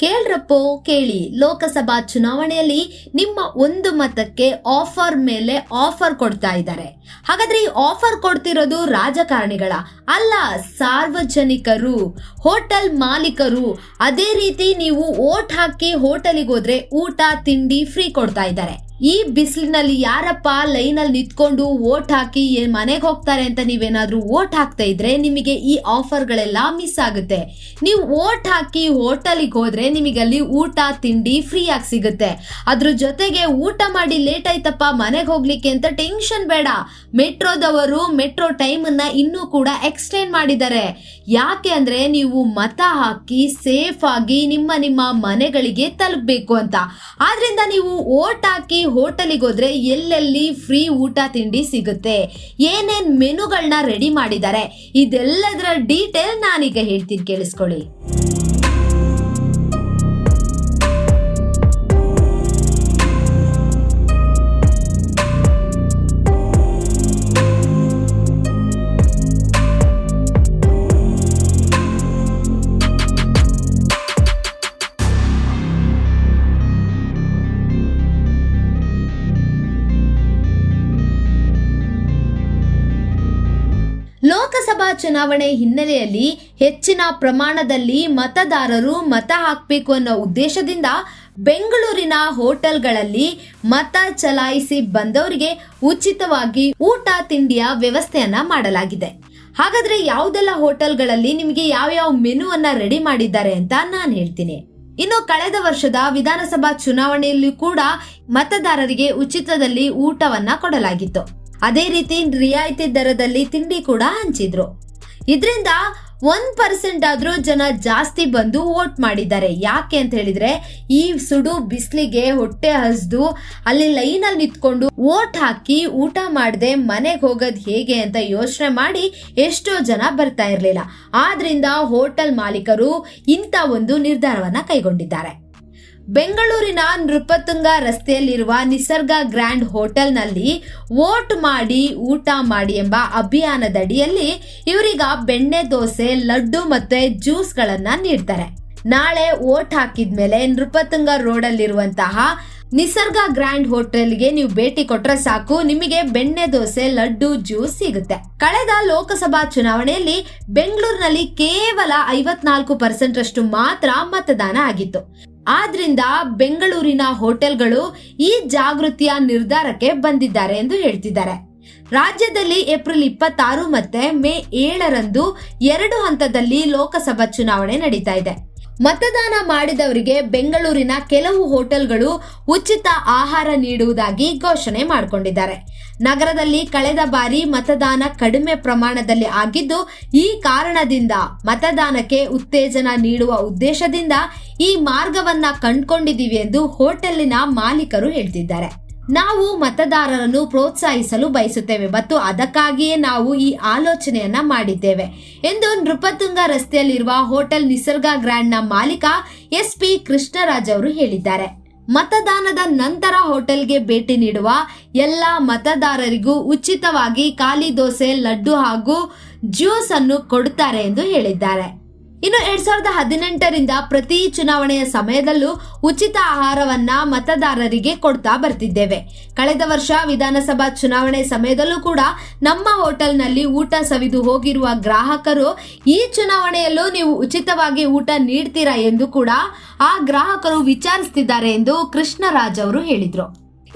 ಕೇಳ್ರಪ್ಪೋ, ಕೇಳಿ. ಲೋಕಸಭಾ ಚುನಾವಣೆಯಲ್ಲಿ ನಿಮ್ಮ ಒಂದು ಮತಕ್ಕೆ ಆಫರ್ ಮೇಲೆ ಆಫರ್ ಕೊಡ್ತಾ ಇದ್ದಾರೆ. ಹಾಗಾದ್ರೆ ಈ ಆಫರ್ ಕೊಡ್ತಿರೋದು ರಾಜಕಾರಣಿಗಳ ಅಲ್ಲ ಸಾರ್ವಜನಿಕರು, ಹೋಟೆಲ್ ಮಾಲೀಕರು. ಅದೇ ರೀತಿ ನೀವು ಓಟ್ ಹಾಕಿ ಹೋಟೆಲಿಗೆ ಹೋದ್ರೆ ಊಟ, ತಿಂಡಿ ಫ್ರೀ ಕೊಡ್ತಾ ಇದ್ದಾರೆ. ಈ ಬಿಸಿಲಿನಲ್ಲಿ ಯಾರಪ್ಪ ಲೈನಲ್ಲಿ ನಿಂತ್ಕೊಂಡು ಓಟ್ ಹಾಕಿ ಮನೆಗೆ ಹೋಗ್ತಾರೆ ಅಂತ ನೀವೇನಾದ್ರೂ ಓಟ್ ಹಾಕ್ತಾ ಇದ್ರೆ ನಿಮಗೆ ಈ ಆಫರ್ಗಳೆಲ್ಲ ಮಿಸ್ ಆಗುತ್ತೆ. ನೀವು ಓಟ್ ಹಾಕಿ ಹೋಟೆಲಿಗೆ ಹೋದ್ರೆ ನಿಮಗೆ ಅಲ್ಲಿ ಊಟ, ತಿಂಡಿ ಫ್ರೀ ಆಗಿ ಸಿಗುತ್ತೆ. ಅದ್ರ ಜೊತೆಗೆ ಊಟ ಮಾಡಿ ಲೇಟ್ ಆಯ್ತಪ್ಪ ಮನೆಗೆ ಹೋಗ್ಲಿಕ್ಕೆ ಅಂತ ಟೆನ್ಷನ್ ಬೇಡ. ಮೆಟ್ರೋದವರು ಮೆಟ್ರೋ ಟೈಮನ್ನ ಇನ್ನೂ ಕೂಡ ಎಕ್ಸ್ಟೆಂಡ್ ಮಾಡಿದ್ದಾರೆ. ಯಾಕೆ ಅಂದ್ರೆ ನೀವು ಮತ ಹಾಕಿ ಸೇಫ್ ಆಗಿ ನಿಮ್ಮ ನಿಮ್ಮ ಮನೆಗಳಿಗೆ ತಲುಪಬೇಕು ಅಂತ. ಆದ್ರಿಂದ ನೀವು ಓಟ್ ಹಾಕಿ ಹೋಟೆಲಿಗೆ ಹೋದ್ರೆ ಎಲ್ಲೆಲ್ಲಿ ಫ್ರೀ ಊಟ ತಿಂಡಿ ಸಿಗುತ್ತೆ? ಏನೇನ್ ಮೆನುಗಳನ್ನ ರೆಡಿ ಮಾಡಿದ್ದಾರೆ? ಇದೆಲ್ಲದರ ಡೀಟೇಲ್ ನಾನೀಗ ಹೇಳ್ತೀನಿ, ಕೇಳಿಸ್ಕೊಳ್ಳಿ. ಲೋಕಸಭಾ ಚುನಾವಣೆ ಹಿನ್ನೆಲೆಯಲ್ಲಿ ಹೆಚ್ಚಿನ ಪ್ರಮಾಣದಲ್ಲಿ ಮತದಾರರು ಮತ ಹಾಕಬೇಕು ಅನ್ನೋ ಉದ್ದೇಶದಿಂದ ಬೆಂಗಳೂರಿನ ಹೋಟೆಲ್ಗಳಲ್ಲಿ ಮತ ಚಲಾಯಿಸಿ ಬಂದವರಿಗೆ ಉಚಿತವಾಗಿ ಊಟ ತಿಂಡಿಯ ವ್ಯವಸ್ಥೆಯನ್ನ ಮಾಡಲಾಗಿದೆ. ಹಾಗಾದ್ರೆ ಯಾವುದೆಲ್ಲ ಹೋಟೆಲ್ಗಳಲ್ಲಿ ನಿಮಗೆ ಯಾವ್ಯಾವ ಮೆನು ಅನ್ನ ರೆಡಿ ಮಾಡಿದ್ದಾರೆ ಅಂತ ನಾನು ಹೇಳ್ತೀನಿ. ಇನ್ನು ಕಳೆದ ವರ್ಷದ ವಿಧಾನಸಭಾ ಚುನಾವಣೆಯಲ್ಲಿ ಕೂಡ ಮತದಾರರಿಗೆ ಉಚಿತದಲ್ಲಿ ಊಟವನ್ನ ಕೊಡಲಾಗಿತ್ತು. ಅದೇ ರೀತಿ ರಿಯಾಯಿತಿ ದರದಲ್ಲಿ ತಿಂಡಿ ಕೂಡ ಹಂಚಿದ್ರು. ಇದರಿಂದ ಒಂದ್ ಪರ್ಸೆಂಟ್ ಆದ್ರೂ ಜನ ಜಾಸ್ತಿ ಬಂದು ವೋಟ್ ಮಾಡಿದ್ದಾರೆ. ಯಾಕೆ ಅಂತ ಹೇಳಿದ್ರೆ, ಈ ಸುಡು ಬಿಸಿಲಿಗೆ ಹೊಟ್ಟೆ ಹಸ್ದು, ಅಲ್ಲಿ ಲೈನಲ್ಲಿ ನಿಂತ್ಕೊಂಡು ವೋಟ್ ಹಾಕಿ ಊಟ ಮಾಡದೆ ಮನೆಗೆ ಹೋಗೋದ್ ಹೇಗೆ ಅಂತ ಯೋಚನೆ ಮಾಡಿ ಎಷ್ಟೋ ಜನ ಬರ್ತಾ ಇರ್ಲಿಲ್ಲ. ಆದ್ರಿಂದ ಹೋಟೆಲ್ ಮಾಲೀಕರು ಇಂಥ ಒಂದು ನಿರ್ಧಾರವನ್ನ ಕೈಗೊಂಡಿದ್ದಾರೆ. ಬೆಂಗಳೂರಿನ ನೃಪತುಂಗ ರಸ್ತೆಯಲ್ಲಿರುವ ನಿಸರ್ಗ ಗ್ರ್ಯಾಂಡ್ ಹೋಟೆಲ್ನಲ್ಲಿ ವೋಟ್ ಮಾಡಿ ಊಟ ಮಾಡಿ ಎಂಬ ಅಭಿಯಾನದಡಿಯಲ್ಲಿ ಇವರೀಗ ಬೆಣ್ಣೆ ದೋಸೆ, ಲಡ್ಡು ಮತ್ತೆ ಜ್ಯೂಸ್ಗಳನ್ನ ನೀಡ್ತಾರೆ. ನಾಳೆ ವೋಟ್ ಹಾಕಿದ್ಮೇಲೆ ನೃಪತುಂಗ ರೋಡಲ್ಲಿರುವಂತಹ ನಿಸರ್ಗ ಗ್ರ್ಯಾಂಡ್ ಹೋಟೆಲ್ಗೆ ನೀವು ಭೇಟಿ ಕೊಟ್ರೆ ಸಾಕು, ನಿಮಗೆ ಬೆಣ್ಣೆ ದೋಸೆ, ಲಡ್ಡು, ಜ್ಯೂಸ್ ಸಿಗುತ್ತೆ. ಕಳೆದ ಲೋಕಸಭಾ ಚುನಾವಣೆಯಲ್ಲಿ ಬೆಂಗಳೂರಿನಲ್ಲಿ ಕೇವಲ ಐವತ್ನಾಲ್ಕು ಪರ್ಸೆಂಟ್ ಅಷ್ಟು ಮಾತ್ರ ಮತದಾನ ಆಗಿತ್ತು. ಆದ್ರಿಂದ ಬೆಂಗಳೂರಿನ ಹೋಟೆಲ್ಗಳು ಈ ಜಾಗೃತಿಯ ನಿರ್ಧಾರಕ್ಕೆ ಬಂದಿದ್ದಾರೆ ಎಂದು ಹೇಳ್ತಿದ್ದಾರೆ. ರಾಜ್ಯದಲ್ಲಿ ಏಪ್ರಿಲ್ ಇಪ್ಪತ್ತಾರು ಮತ್ತೆ ಮೇ ಏಳರಂದು ಎರಡು ಹಂತದಲ್ಲಿ ಲೋಕಸಭಾ ಚುನಾವಣೆ ನಡೀತಾ ಇದೆ. ಮತದಾನ ಮಾಡಿದವರಿಗೆ ಬೆಂಗಳೂರಿನ ಕೆಲವು ಹೋಟೆಲ್ಗಳು ಉಚಿತ ಆಹಾರ ನೀಡುವುದಾಗಿ ಘೋಷಣೆ ಮಾಡಿಕೊಂಡಿದ್ದಾರೆ. ನಗರದಲ್ಲಿ ಕಳೆದ ಬಾರಿ ಮತದಾನ ಕಡಿಮೆ ಪ್ರಮಾಣದಲ್ಲಿ ಆಗಿದ್ದು, ಈ ಕಾರಣದಿಂದ ಮತದಾನಕ್ಕೆ ಉತ್ತೇಜನ ನೀಡುವ ಉದ್ದೇಶದಿಂದ ಈ ಮಾರ್ಗವನ್ನ ಕಂಡುಕೊಂಡಿದ್ದೀವಿ ಎಂದು ಹೋಟೆಲಿನ ಮಾಲೀಕರು ಹೇಳ್ತಿದ್ದಾರೆ. ನಾವು ಮತದಾರರನ್ನು ಪ್ರೋತ್ಸಾಹಿಸಲು ಬಯಸುತ್ತೇವೆ ಮತ್ತು ಅದಕ್ಕಾಗಿಯೇ ನಾವು ಈ ಆಲೋಚನೆಯನ್ನ ಮಾಡಿದ್ದೇವೆ ಎಂದು ನೃಪತುಂಗ ರಸ್ತೆಯಲ್ಲಿರುವ ಹೋಟೆಲ್ ನಿಸರ್ಗ ಗ್ರ್ಯಾಂಡ್ನ ಮಾಲೀಕ ಎಸ್ ಪಿ ಕೃಷ್ಣರಾಜ್ ಅವರು ಹೇಳಿದ್ದಾರೆ. ಮತದಾನದ ನಂತರ ಹೋಟೆಲ್ಗೆ ಭೇಟಿ ನೀಡುವ ಎಲ್ಲ ಮತದಾರರಿಗೂ ಉಚಿತವಾಗಿ ಖಾಲಿ ದೋಸೆ, ಲಡ್ಡು ಹಾಗೂ ಜ್ಯೂಸ್ ಅನ್ನು ಕೊಡುತ್ತಾರೆ ಎಂದು ಹೇಳಿದ್ದಾರೆ. ಇನ್ನು ಎರಡ್ ಸಾವಿರದ ಹದಿನೆಂಟರಿಂದ ಪ್ರತಿ ಚುನಾವಣೆಯ ಸಮಯದಲ್ಲೂ ಉಚಿತ ಆಹಾರವನ್ನ ಮತದಾರರಿಗೆ ಕೊಡ್ತಾ ಬರ್ತಿದ್ದೇವೆ. ಕಳೆದ ವರ್ಷ ವಿಧಾನಸಭಾ ಚುನಾವಣೆ ಸಮಯದಲ್ಲೂ ಕೂಡ ನಮ್ಮ ಹೋಟೆಲ್ನಲ್ಲಿ ಊಟ ಸವಿದು ಹೋಗಿರುವ ಗ್ರಾಹಕರು, ಈ ಚುನಾವಣೆಯಲ್ಲೂ ನೀವು ಉಚಿತವಾಗಿ ಊಟ ನೀಡ್ತೀರಾ? ಎಂದು ಕೂಡ ಆ ಗ್ರಾಹಕರು ವಿಚಾರಿಸ್ತಿದ್ದಾರೆ ಎಂದು ಕೃಷ್ಣರಾಜ್ ಅವರು ಹೇಳಿದ್ರು.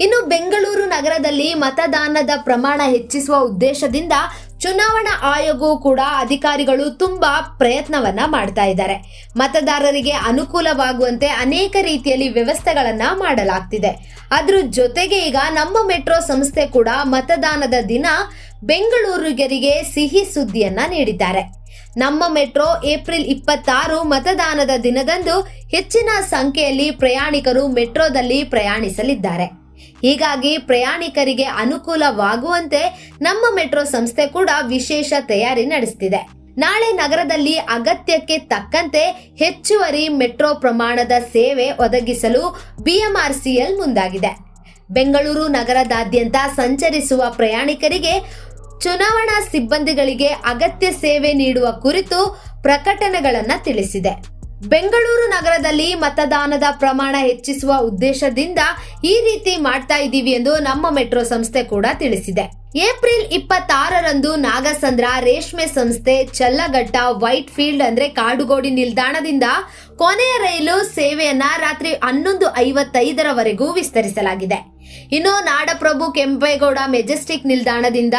ಇನ್ನು ಬೆಂಗಳೂರು ನಗರದಲ್ಲಿ ಮತದಾನದ ಪ್ರಮಾಣ ಹೆಚ್ಚಿಸುವ ಉದ್ದೇಶದಿಂದ ಚುನಾವಣಾ ಆಯೋಗವು ಕೂಡ ಅಧಿಕಾರಿಗಳು ತುಂಬಾ ಪ್ರಯತ್ನವನ್ನ ಮಾಡ್ತಾ ಇದ್ದಾರೆ. ಮತದಾರರಿಗೆ ಅನುಕೂಲವಾಗುವಂತೆ ಅನೇಕ ರೀತಿಯಲ್ಲಿ ವ್ಯವಸ್ಥೆಗಳನ್ನ ಮಾಡಲಾಗ್ತಿದೆ. ಅದ್ರ ಜೊತೆಗೆ ಈಗ ನಮ್ಮ ಮೆಟ್ರೋ ಸಂಸ್ಥೆ ಕೂಡ ಮತದಾನದ ದಿನ ಬೆಂಗಳೂರಿಗರಿಗೆ ಸಿಹಿ ಸುದ್ದಿಯನ್ನ ನೀಡಿದ್ದಾರೆ. ನಮ್ಮ ಮೆಟ್ರೋ ಏಪ್ರಿಲ್ ಇಪ್ಪತ್ತಾರು ಮತದಾನದ ದಿನದಂದು ಹೆಚ್ಚಿನ ಸಂಖ್ಯೆಯಲ್ಲಿ ಪ್ರಯಾಣಿಕರು ಮೆಟ್ರೋದಲ್ಲಿ ಪ್ರಯಾಣಿಸಲಿದ್ದಾರೆ. ಹೀಗಾಗಿ ಪ್ರಯಾಣಿಕರಿಗೆ ಅನುಕೂಲವಾಗುವಂತೆ ನಮ್ಮ ಮೆಟ್ರೋ ಸಂಸ್ಥೆ ಕೂಡ ವಿಶೇಷ ತಯಾರಿ ನಡೆಸುತ್ತಿದೆ ನಾಳೆ ನಗರದಲ್ಲಿ ಅಗತ್ಯಕ್ಕೆ ತಕ್ಕಂತೆ ಹೆಚ್ಚುವರಿ ಮೆಟ್ರೋ ಪ್ರಮಾಣದ ಸೇವೆ ಒದಗಿಸಲು ಬಿಎಂಆರ್ಸಿಎಲ್ ಮುಂದಾಗಿದೆ. ಬೆಂಗಳೂರು ನಗರದಾದ್ಯಂತ ಸಂಚರಿಸುವ ಪ್ರಯಾಣಿಕರಿಗೆ ಚುನಾವಣಾ ಸಿಬ್ಬಂದಿಗಳಿಗೆ ಅಗತ್ಯ ಸೇವೆ ನೀಡುವ ಕುರಿತು ಪ್ರಕಟಣೆಗಳನ್ನು ತಿಳಿಸಿದೆ. ಬೆಂಗಳೂರು ನಗರದಲ್ಲಿ ಮತದಾನದ ಪ್ರಮಾಣ ಹೆಚ್ಚಿಸುವ ಉದ್ದೇಶದಿಂದ ಈ ರೀತಿ ಮಾಡ್ತಾ ಇದ್ದೀವಿ ಎಂದು ನಮ್ಮ ಮೆಟ್ರೋ ಸಂಸ್ಥೆ ಕೂಡ ತಿಳಿಸಿದೆ. ಏಪ್ರಿಲ್ ಇಪ್ಪತ್ತಾರರಂದು ನಾಗಸಂದ್ರ ರೇಷ್ಮೆ ಸಂಸ್ಥೆ ಚಲ್ಲಘಟ್ಟ ವೈಟ್ ಫೀಲ್ಡ್ ಅಂದ್ರೆ ಕಾಡುಗೋಡಿ ನಿಲ್ದಾಣದಿಂದ ಕೊನೆಯ ರೈಲು ಸೇವೆಯನ್ನ ರಾತ್ರಿ ಹನ್ನೊಂದು ಐವತ್ತೈದರವರೆಗೂ ವಿಸ್ತರಿಸಲಾಗಿದೆ. ಇನ್ನು ನಾಡಪ್ರಭು ಕೆಂಪೇಗೌಡ ಮೆಜೆಸ್ಟಿಕ್ ನಿಲ್ದಾಣದಿಂದ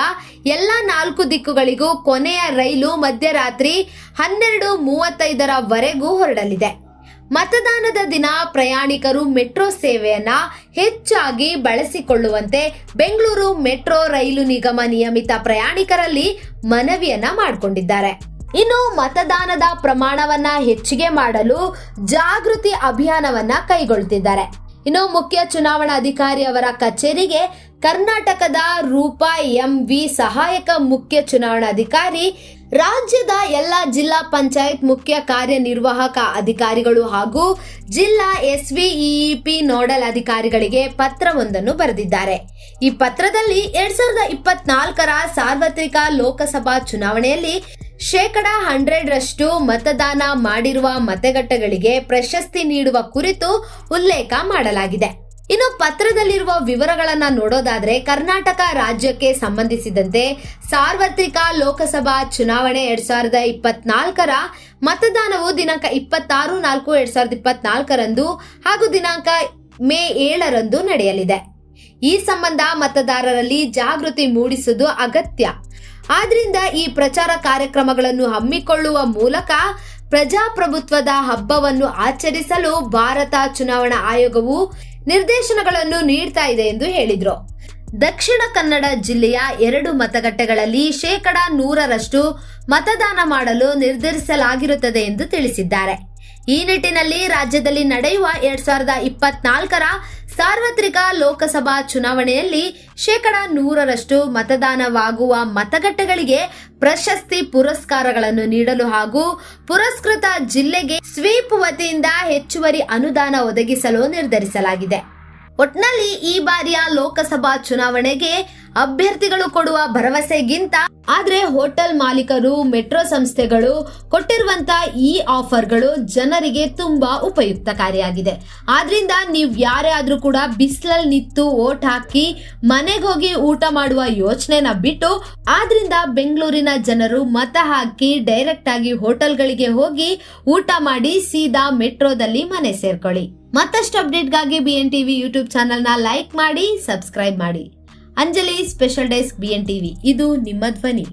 ಎಲ್ಲ ನಾಲ್ಕು ದಿಕ್ಕುಗಳಿಗೂ ಕೊನೆಯ ರೈಲು ಮಧ್ಯರಾತ್ರಿ ಹನ್ನೆರಡು ಮೂವತ್ತೈದರವರೆಗೂ ಹೊರಡಲಿದೆ. ಮತದಾನದ ದಿನ ಪ್ರಯಾಣಿಕರು ಮೆಟ್ರೋ ಸೇವೆಯನ್ನ ಹೆಚ್ಚಾಗಿ ಬಳಸಿಕೊಳ್ಳುವಂತೆ ಬೆಂಗಳೂರು ಮೆಟ್ರೋ ರೈಲು ನಿಗಮ ನಿಯಮಿತ ಪ್ರಯಾಣಿಕರಲ್ಲಿ ಮನವಿಯನ್ನ ಮಾಡಿಕೊಂಡಿದ್ದಾರೆ. ಇನ್ನು ಮತದಾನದ ಪ್ರಮಾಣವನ್ನ ಹೆಚ್ಚಿಗೆ ಮಾಡಲು ಜಾಗೃತಿ ಅಭಿಯಾನವನ್ನ ಕೈಗೊಳ್ಳುತ್ತಿದ್ದಾರೆ ಇನ್ನು ಮುಖ್ಯ ಚುನಾವಣಾ ಅಧಿಕಾರಿ ಅವರ ಕಚೇರಿಗೆ ಕರ್ನಾಟಕದ ರೂಪಾ ಎಂ ವಿ ಸಹಾಯಕ ಮುಖ್ಯ ಚುನಾವಣಾಧಿಕಾರಿ, ರಾಜ್ಯದ ಎಲ್ಲ ಜಿಲ್ಲಾ ಪಂಚಾಯತ್ ಮುಖ್ಯ ಕಾರ್ಯನಿರ್ವಾಹಕ ಅಧಿಕಾರಿಗಳು ಹಾಗೂ ಜಿಲ್ಲಾ ಎಸ್ವಿಇಪಿ ನೋಡಲ್ ಅಧಿಕಾರಿಗಳಿಗೆ ಪತ್ರವೊಂದನ್ನು ಬರೆದಿದ್ದಾರೆ. ಈ ಪತ್ರದಲ್ಲಿ ಎರಡ್ ಸಾವಿರದ ಇಪ್ಪತ್ನಾಲ್ಕರ ಸಾರ್ವತ್ರಿಕ ಲೋಕಸಭಾ ಚುನಾವಣೆಯಲ್ಲಿ ಶೇಕಡ ಹಂಡ್ರೆಡ್ ರಷ್ಟು ಮತದಾನ ಮಾಡಿರುವ ಮತಗಟ್ಟೆಗಳಿಗೆ ಪ್ರಶಸ್ತಿ ನೀಡುವ ಕುರಿತು ಉಲ್ಲೇಖ ಮಾಡಲಾಗಿದೆ. ಇನ್ನು ಪತ್ರದಲ್ಲಿರುವ ವಿವರಗಳನ್ನ ನೋಡೋದಾದ್ರೆ ಕರ್ನಾಟಕ ರಾಜ್ಯಕ್ಕೆ ಸಂಬಂಧಿಸಿದಂತೆ ಸಾರ್ವತ್ರಿಕ ಲೋಕಸಭಾ ಚುನಾವಣೆ ಎರಡ್ ಸಾವಿರದ ಇಪ್ಪತ್ನಾಲ್ಕರ ಮತದಾನವು ದಿನಾಂಕ ಇಪ್ಪತ್ತಾರು ನಾಲ್ಕು ಎರಡ್ ಸಾವಿರದ ಇಪ್ಪತ್ನಾಲ್ಕರಂದು ಹಾಗೂ ದಿನಾಂಕ ಮೇ ಏಳರಂದು ನಡೆಯಲಿದೆ. ಈ ಸಂಬಂಧ ಮತದಾರರಲ್ಲಿ ಜಾಗೃತಿ ಮೂಡಿಸುವುದು ಅಗತ್ಯ. ಆದ್ರಿಂದ ಈ ಪ್ರಚಾರ ಕಾರ್ಯಕ್ರಮಗಳನ್ನು ಹಮ್ಮಿಕೊಳ್ಳುವ ಮೂಲಕ ಪ್ರಜಾಪ್ರಭುತ್ವದ ಹಬ್ಬವನ್ನು ಆಚರಿಸಲು ಭಾರತ ಚುನಾವಣಾ ಆಯೋಗವು ನಿರ್ದೇಶನಗಳನ್ನು ನೀಡ್ತಾ ಇದೆ ಎಂದು ಹೇಳಿದ್ರು. ದಕ್ಷಿಣ ಕನ್ನಡ ಜಿಲ್ಲೆಯ ಎರಡು ಮತಗಟ್ಟೆಗಳಲ್ಲಿ ಶೇಕಡ ನೂರರಷ್ಟು ಮತದಾನ ಮಾಡಲು ನಿರ್ಧರಿಸಲಾಗಿರುತ್ತದೆ ಎಂದು ತಿಳಿಸಿದ್ದಾರೆ. ಈ ನಿಟ್ಟಿನಲ್ಲಿ ರಾಜ್ಯದಲ್ಲಿ ನಡೆಯುವ ಎರಡ್ ಸಾವಿರದ ಇಪ್ಪತ್ನಾಲ್ಕರ ಸಾರ್ವತ್ರಿಕ ಲೋಕಸಭಾ ಚುನಾವಣೆಯಲ್ಲಿ ಶೇಕಡ ನೂರರಷ್ಟು ಮತದಾನವಾಗುವ ಮತಗಟ್ಟೆಗಳಿಗೆ ಪ್ರಶಸ್ತಿ ಪುರಸ್ಕಾರಗಳನ್ನು ನೀಡಲು ಹಾಗೂ ಪುರಸ್ಕೃತ ಜಿಲ್ಲೆಗೆ ಸ್ವೀಪ್ ವತಿಯಿಂದ ಹೆಚ್ಚುವರಿ ಅನುದಾನ ಒದಗಿಸಲು ನಿರ್ಧರಿಸಲಾಗಿದೆ. ಒಟ್ನಲ್ಲಿ ಈ ಬಾರಿಯ ಲೋಕಸಭಾ ಚುನಾವಣೆಗೆ ಅಭ್ಯರ್ಥಿಗಳು ಕೊಡುವ ಭರವಸೆಗಿಂತ, ಆದ್ರೆ ಹೋಟೆಲ್ ಮಾಲೀಕರು, ಮೆಟ್ರೋ ಸಂಸ್ಥೆಗಳು ಕೊಟ್ಟಿರುವಂತ ಈ ಆಫರ್ಗಳು ಜನರಿಗೆ ತುಂಬಾ ಉಪಯುಕ್ತಕಾರಿಯಾಗಿದೆ. ಆದ್ರಿಂದ ನೀವು ಯಾರೇ ಆದ್ರೂ ಕೂಡ ಬಿಸಿಲಲ್ಲಿ ನಿಂತು ಓಟ್ ಹಾಕಿ ಮನೆಗೆ ಹೋಗಿ ಊಟ ಮಾಡುವ ಯೋಚನೆನ ಬಿಟ್ಟು, ಆದ್ರಿಂದ ಬೆಂಗಳೂರಿನ ಜನರು ಮತ ಹಾಕಿ ಡೈರೆಕ್ಟ್ ಆಗಿ ಹೋಟೆಲ್ಗಳಿಗೆ ಹೋಗಿ ಊಟ ಮಾಡಿ ಸೀದಾ ಮೆಟ್ರೋದಲ್ಲಿ ಮನೆ ಸೇರ್ಕೊಳ್ಳಿ. ಮತ್ತಷ್ಟು ಅಪ್ಡೇಟ್ಗಾಗಿ ಬಿ ಎನ್ ಟಿವಿ ಯೂಟ್ಯೂಬ್ ಚಾನಲ್ನ ಲೈಕ್ ಮಾಡಿ ಸಬ್ಸ್ಕ್ರೈಬ್ ಮಾಡಿ. Anjali special desk B N TV ಇದು ನಿಮ್ಮ ಧ್ವನಿ.